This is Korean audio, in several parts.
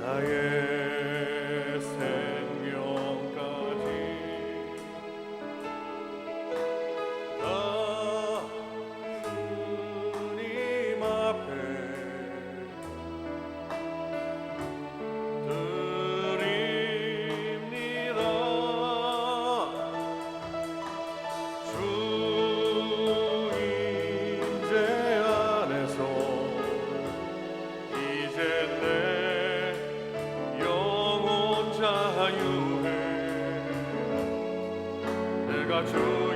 나의 자유해. 내가 주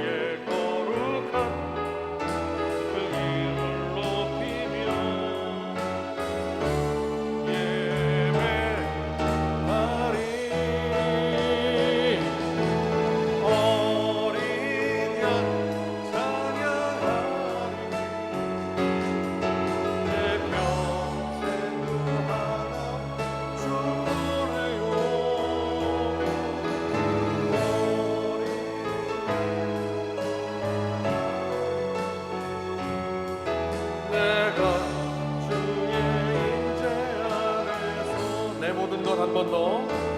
한 번 더.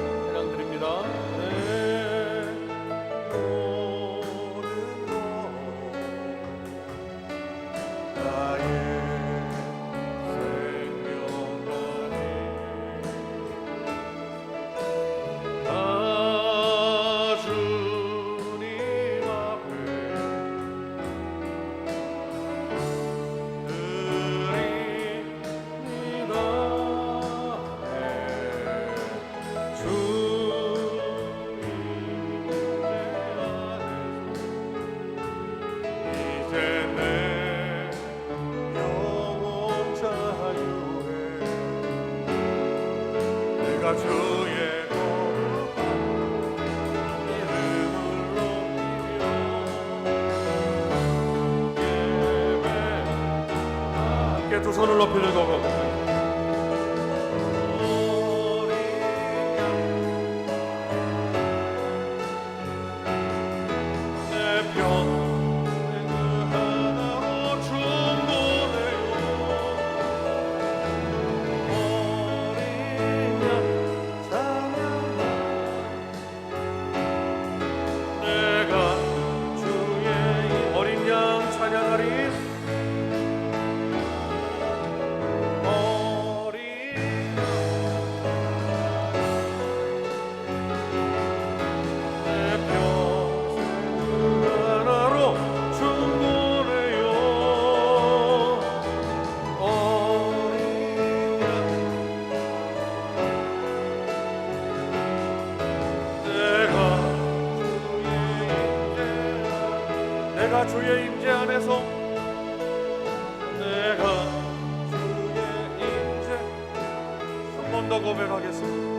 두 손을 높이 들고. 내가 주의 임재 안에서 내가 주의 임재 한 번 더 고백하겠습니다.